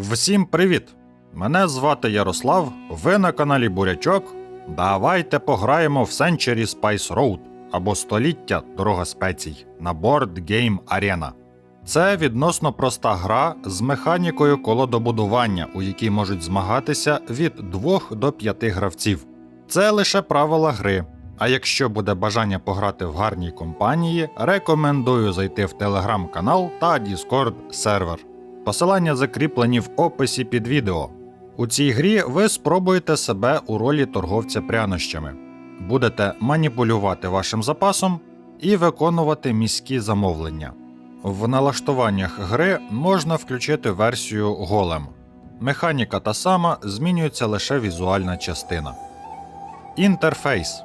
Всім привіт! Мене звати Ярослав, ви на каналі Бурячок. Давайте пограємо в Century Spice Road або Століття Дорога спецій на Board Game Arena. Це відносно проста гра з механікою колодобудування, у якій можуть змагатися від 2 до 5 гравців. Це лише правила гри. А якщо буде бажання пограти в гарній компанії, рекомендую зайти в телеграм-канал та Discord сервер. Посилання закріплені в описі під відео. У цій грі ви спробуєте себе у ролі торговця прянощами. Будете маніпулювати вашим запасом і виконувати міські замовлення. В налаштуваннях гри можна включити версію голем. Механіка та сама змінюється лише візуальна частина. Інтерфейс.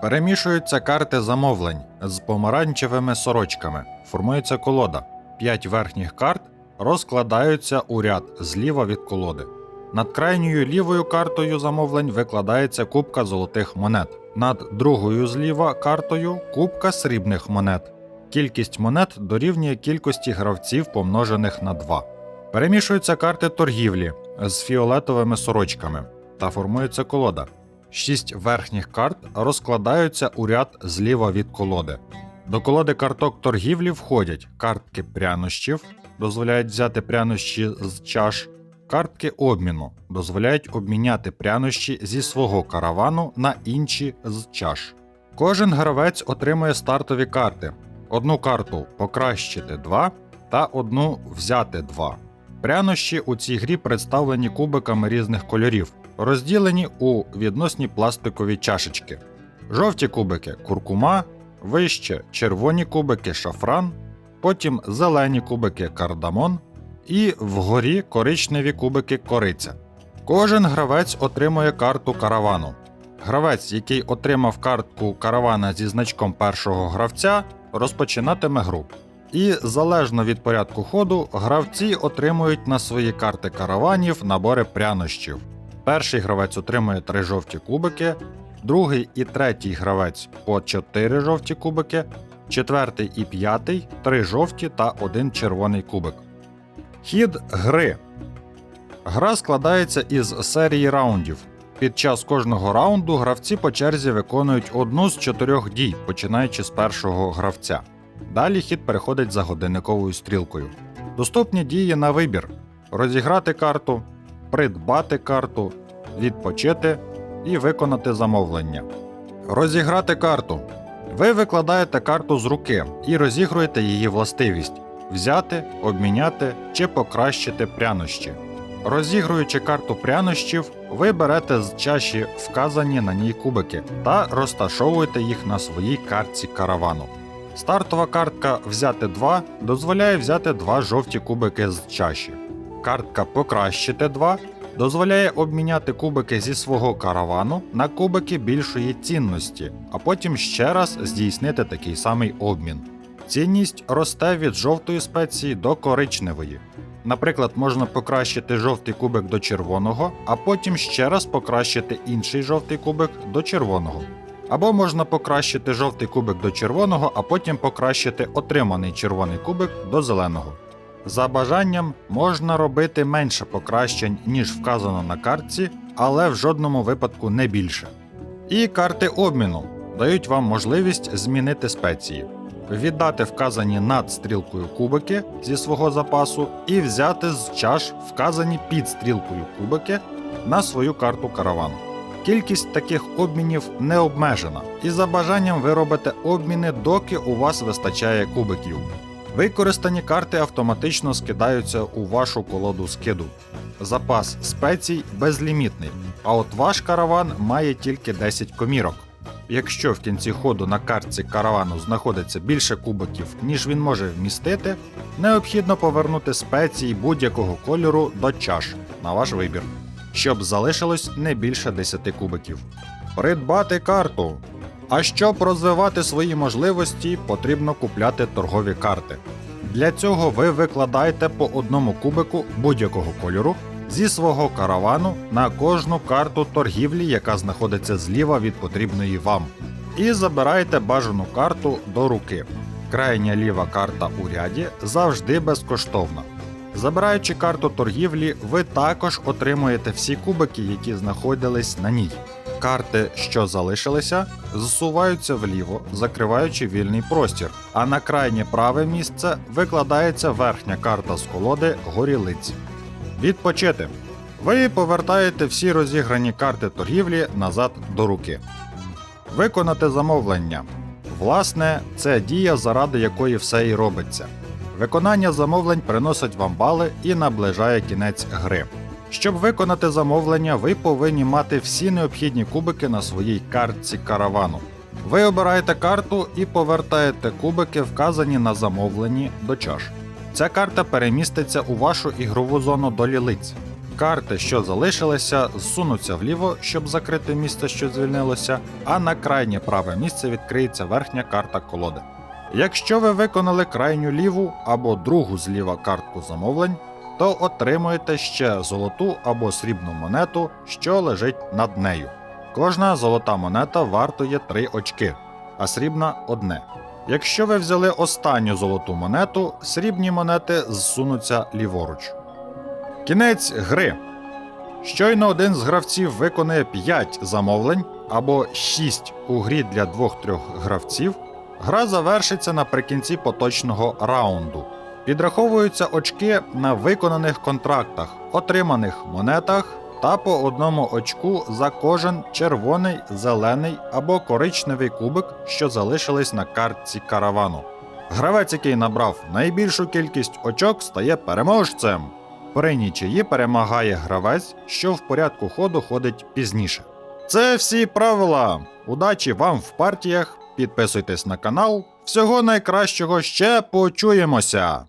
Перемішуються карти замовлень з помаранчевими сорочками. Формується колода. П'ять верхніх карт розкладаються у ряд зліва від колоди. Над крайньою лівою картою замовлень викладається кубка золотих монет. Над другою зліва картою кубка срібних монет. Кількість монет дорівнює кількості гравців помножених на 2. Перемішуються карти торгівлі з фіолетовими сорочками та формується колода. Шість верхніх карт розкладаються у ряд зліва від колоди. До колоди карток торгівлі входять картки прянощів, дозволяють взяти прянощі з чаш, картки обміну дозволяють обміняти прянощі зі свого каравану на інші з чаш. Кожен гравець отримує стартові карти: одну карту покращити 2 та одну взяти 2. Прянощі у цій грі представлені кубиками різних кольорів, розділені у відносні пластикові чашечки. Жовті кубики куркума, вище червоні кубики шафран, потім зелені кубики кардамон і вгорі коричневі кубики кориця. Кожен гравець отримує карту каравану. Гравець, який отримав картку каравана зі значком першого гравця, розпочинатиме гру. І залежно від порядку ходу, гравці отримують на свої карти караванів набори прянощів. Перший гравець отримує три жовті кубики, другий і третій гравець по 4 жовті кубики, четвертий і п'ятий три жовті та один червоний кубик. Хід гри. Гра складається із серії раундів. Під час кожного раунду гравці по черзі виконують одну з чотирьох дій, починаючи з першого гравця. Далі хід переходить за годинниковою стрілкою. Доступні дії на вибір: розіграти карту, придбати карту, відпочити і виконати замовлення. Розіграти карту. Ви викладаєте карту з руки і розігруєте її властивість взяти, обміняти чи покращити прянощі. Розігруючи карту прянощів, ви берете з чаші вказані на ній кубики та розташовуєте їх на своїй картці каравану. Стартова картка Взяти 2 дозволяє взяти два жовті кубики з чаші. Картка Покращити 2 дозволяє обміняти кубики зі свого каравану на кубики більшої цінності, а потім ще раз здійснити такий самий обмін. Цінність росте від жовтої спеції до коричневої. Наприклад, можна покращити жовтий кубик до червоного, а потім ще раз покращити інший жовтий кубик до червоного. Або можна покращити жовтий кубик до червоного, а потім покращити отриманий червоний кубик до зеленого. За бажанням можна робити менше покращень, ніж вказано на картці, але в жодному випадку не більше. І карти обміну дають вам можливість змінити спеції, віддати вказані над стрілкою кубики зі свого запасу і взяти з чаш вказані під стрілкою кубики на свою карту каравану. Кількість таких обмінів не обмежена, і за бажанням ви робите обміни, доки у вас вистачає кубиків. Використані карти автоматично скидаються у вашу колоду скиду. Запас спецій безлімітний, а от ваш караван має тільки 10 комірок. Якщо в кінці ходу на картці каравану знаходиться більше кубиків, ніж він може вмістити, необхідно повернути спеції будь-якого кольору до чаш на ваш вибір, щоб залишилось не більше 10 кубиків. Придбати карту. А щоб розвивати свої можливості, потрібно купляти торгові карти. Для цього ви викладаєте по одному кубику будь-якого кольору зі свого каравану на кожну карту торгівлі, яка знаходиться зліва від потрібної вам, і забираєте бажану карту до руки. Крайня ліва карта у ряді завжди безкоштовна. Забираючи карту торгівлі, ви також отримуєте всі кубики, які знаходились на ній. Карти, що залишилися, зсуваються вліво, закриваючи вільний простір, а на крайнє праве місце викладається верхня карта з колоди горілиць. Відпочити. Ви повертаєте всі розіграні карти торгівлі назад до руки. Виконати замовлення. Власне, це дія, заради якої все і робиться. Виконання замовлень приносить вам бали і наближає кінець гри. Щоб виконати замовлення, ви повинні мати всі необхідні кубики на своїй картці каравану. Ви обираєте карту і повертаєте кубики, вказані на замовленні до чаш. Ця карта переміститься у вашу ігрову зону до лілиць. Карти, що залишилися, зсунуться вліво, щоб закрити місце, що звільнилося, а на крайнє праве місце відкриється верхня карта колоди. Якщо ви виконали крайню ліву або другу зліва картку замовлень, то отримуєте ще золоту або срібну монету, що лежить над нею. Кожна золота монета вартує 3 очки, а срібна одне. Якщо ви взяли останню золоту монету, срібні монети зсунуться ліворуч. Кінець гри. Щойно один з гравців виконує 5 замовлень або 6 у грі для 2-3 гравців, гра завершиться наприкінці поточного раунду. Підраховуються очки на виконаних контрактах, отриманих монетах та по одному очку за кожен червоний, зелений або коричневий кубик, що залишились на картці каравану. Гравець, який набрав найбільшу кількість очок, стає переможцем. При нічиї перемагає гравець, що в порядку ходу ходить пізніше. Це всі правила. Удачі вам в партіях. Підписуйтесь на канал. Всього найкращого ще почуємося!